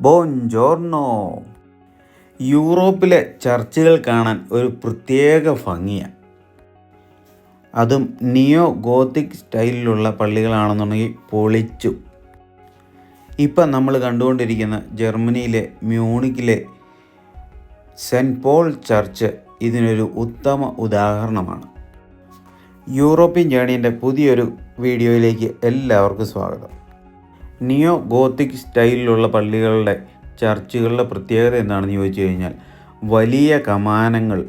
ബോഞ്ചോർണോ യൂറോപ്പിലെ ചർച്ചുകൾ കാണാൻ ഒരു പ്രത്യേക ഭംഗിയാണ് അതും നിയോ ഗോത്തിക് സ്റ്റൈലിലുള്ള പള്ളികളാണെന്നുണ്ടെങ്കിൽ പൊളിച്ചു. ഇപ്പം നമ്മൾ കണ്ടുകൊണ്ടിരിക്കുന്ന ജർമ്മനിയിലെ മ്യൂണിക്കിലെ സെന്റ് പോൾ ചർച്ച് ഇതിനൊരു ഉത്തമ ഉദാഹരണമാണ്. യൂറോപ്യൻ ജേണീന്റെ പുതിയൊരു വീഡിയോയിലേക്ക് എല്ലാവർക്കും സ്വാഗതം. നിയോ ഗോത്തിക് സ്റ്റൈലിലുള്ള പള്ളികളുടെ ചർച്ചുകളുടെ പ്രത്യേകത എന്താണെന്ന് ചോദിച്ചു കഴിഞ്ഞാൽ വലിയ കമാനങ്ങൾ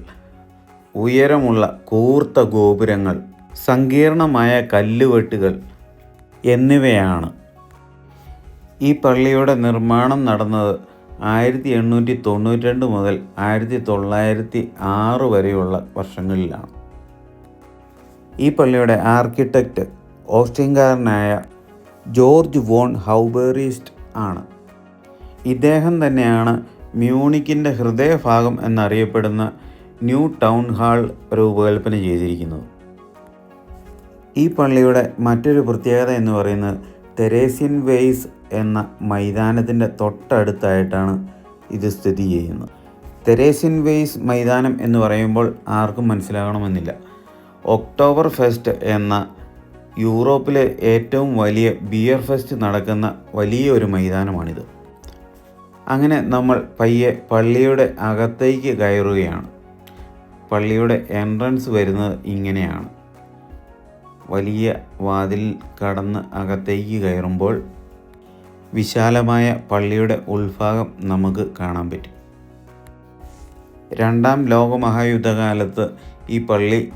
ഉയരമുള്ള കൂർത്ത ഗോപുരങ്ങൾ സങ്കീർണമായ കല്ലുവെട്ടുകൾ എന്നിവയാണ്. ഈ പള്ളിയുടെ നിർമ്മാണം നടന്നത് ആയിരത്തി എണ്ണൂറ്റി തൊണ്ണൂറ്റി രണ്ട് മുതൽ ആയിരത്തി തൊള്ളായിരത്തി ആറ് വരെയുള്ള വർഷങ്ങളിലാണ്. ഈ പള്ളിയുടെ ആർക്കിടെക്റ്റ് ഓസ്ട്രിയൻകാരനായ ജോർജ് വോൺ ഹൗബേറിസ്റ്റ് ആണ്. ഇദ്ദേഹം തന്നെയാണ് മ്യൂണിക്കിന്റെ ഹൃദയഭാഗം എന്നറിയപ്പെടുന്ന ന്യൂ ടൗൺ ഹാൾ രൂപകൽപ്പന ചെയ്തിരിക്കുന്നത്. ഈ പള്ളിയുടെ മറ്റൊരു പ്രത്യേകത എന്ന് പറയുന്നത് തെരേസ്യൻ വെയ്സ് എന്ന മൈതാനത്തിന്റെ തൊട്ടടുത്തായിട്ടാണ് ഇത് സ്ഥിതി ചെയ്യുന്നത്. തെരേസ്യൻ വെയ്സ് മൈതാനം എന്ന് പറയുമ്പോൾ ആർക്കും മനസ്സിലാകണമെന്നില്ല. ഒക്ടോബർ ഫെസ്റ്റ് എന്ന യൂറോപ്പിലെ ഏറ്റവും വലിയ ബിയർ ഫെസ്റ്റ് നടക്കുന്ന വലിയ ഒരു മൈതാനമാണിത്. അങ്ങനെ നമ്മൾ പയ്യെ പള്ളിയുടെ അകത്തേക്ക് കയറുകയാണ്. പള്ളിയുടെ എൻട്രൻസ് വരുന്നത് ഇങ്ങനെയാണ്. വലിയ വാതിൽ കടന്ന് അകത്തേക്ക് കയറുമ്പോൾ വിശാലമായ പള്ളിയുടെ ഉൾഭാഗം നമുക്ക് കാണാൻ പറ്റും. രണ്ടാം ലോകമഹായുദ്ധകാലത്ത് ഈ പള്ളി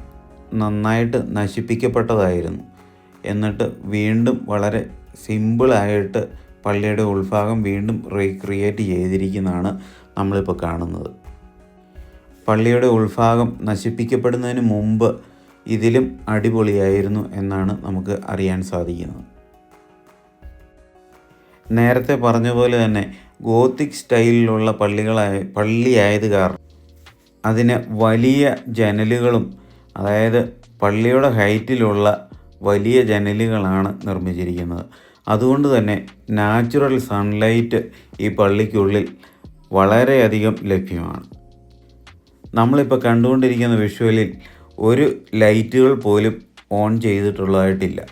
നന്നായിട്ട് നശിപ്പിക്കപ്പെട്ടതായിരുന്നു. എന്നിട്ട് വീണ്ടും വളരെ സിമ്പിളായിട്ട് പള്ളിയുടെ ഉൾഭാഗം വീണ്ടും റീക്രിയേറ്റ് ചെയ്തിരിക്കുന്നതാണ് നമ്മളിപ്പോൾ കാണുന്നത്. പള്ളിയുടെ ഉൾഭാഗം നശിപ്പിക്കപ്പെടുന്നതിന് മുമ്പ് ഇതിലും അടിപൊളിയായിരുന്നു എന്നാണ് നമുക്ക് അറിയാൻ സാധിക്കുന്നത്. നേരത്തെ പറഞ്ഞ പോലെ തന്നെ ഗോത്തിക് സ്റ്റൈലിലുള്ള പള്ളികളായ പള്ളിയായത് കാരണം അതിന് വലിയ ജനലുകളും അതായത് പള്ളിയുടെ ഹൈറ്റിലുള്ള വലിയ ജനലുകളാണ് നിർമ്മിച്ചിരിക്കുന്നത്. അതുകൊണ്ട് തന്നെ നാച്ചുറൽ സൺലൈറ്റ് ഈ പള്ളിക്കുള്ളിൽ വളരെയധികം ലഭ്യമാണ്. നമ്മളിപ്പോൾ കണ്ടുകൊണ്ടിരിക്കുന്ന വിഷ്വലിൽ ഒരു ലൈറ്റുകൾ പോലും ഓൺ ചെയ്തിട്ടുള്ളതായിട്ടില്ല.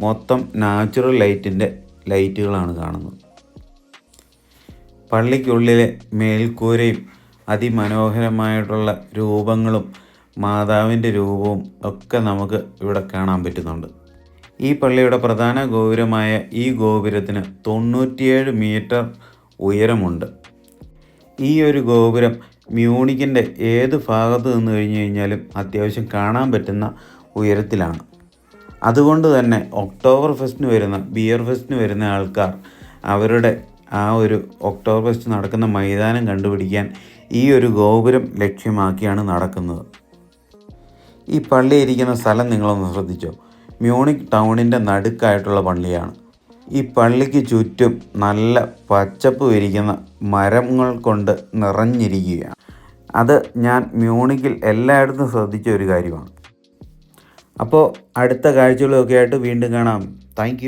മൊത്തം നാച്ചുറൽ ലൈറ്റിന്റെ ലൈറ്റുകളാണ് കാണുന്നത്. പള്ളിക്കുള്ളിലെ മേൽക്കൂരയും അതിമനോഹരമായിട്ടുള്ള രൂപങ്ങളും മാതാവിന്റെ രൂപവും ഒക്കെ നമുക്ക് ഇവിടെ കാണാൻ പറ്റുന്നുണ്ട്. ഈ പള്ളിയുടെ പ്രധാന ഗോപുരമായ ഈ ഗോപുരത്തിന് തൊണ്ണൂറ്റിയേഴ് മീറ്റർ ഉയരമുണ്ട്. ഈ ഒരു ഗോപുരം മ്യൂണിക്കിന്റെ ഏത് ഭാഗത്ത് നിന്ന് കഴിഞ്ഞു കഴിഞ്ഞാലും അത്യാവശ്യം കാണാൻ പറ്റുന്ന ഉയരത്തിലാണ്. അതുകൊണ്ട് തന്നെ ഒക്ടോബർ ഫെസ്റ്റിന് വരുന്ന ബിയർ ഫെസ്റ്റിന് വരുന്ന ആൾക്കാർ അവരുടെ ആ ഒരു ഒക്ടോബർ ഫെസ്റ്റ് നടക്കുന്ന മൈതാനം കണ്ടുപിടിക്കാൻ ഈ ഒരു ഗോപുരം ലക്ഷ്യമാക്കിയാണ് നടക്കുന്നത്. ഈ പള്ളി ഇരിക്കുന്ന സ്ഥലം നിങ്ങളൊന്ന് ശ്രദ്ധിച്ചോ? മ്യൂണിക് ടൗണിന്റെ നടുക്കായിട്ടുള്ള പള്ളിയാണ്. ഈ പള്ളിക്ക് ചുറ്റും നല്ല പച്ചപ്പ് വിരിക്കുന്ന മരങ്ങൾ കൊണ്ട് നിറഞ്ഞിരിക്കുകയാണ്. അത് ഞാൻ മ്യൂണിക്കിൽ എല്ലായിടത്തും ശ്രദ്ധിച്ച ഒരു കാര്യമാണ്. അപ്പോൾ അടുത്ത കാഴ്ചകളൊക്കെ ആയിട്ട് വീണ്ടും കാണാം. താങ്ക്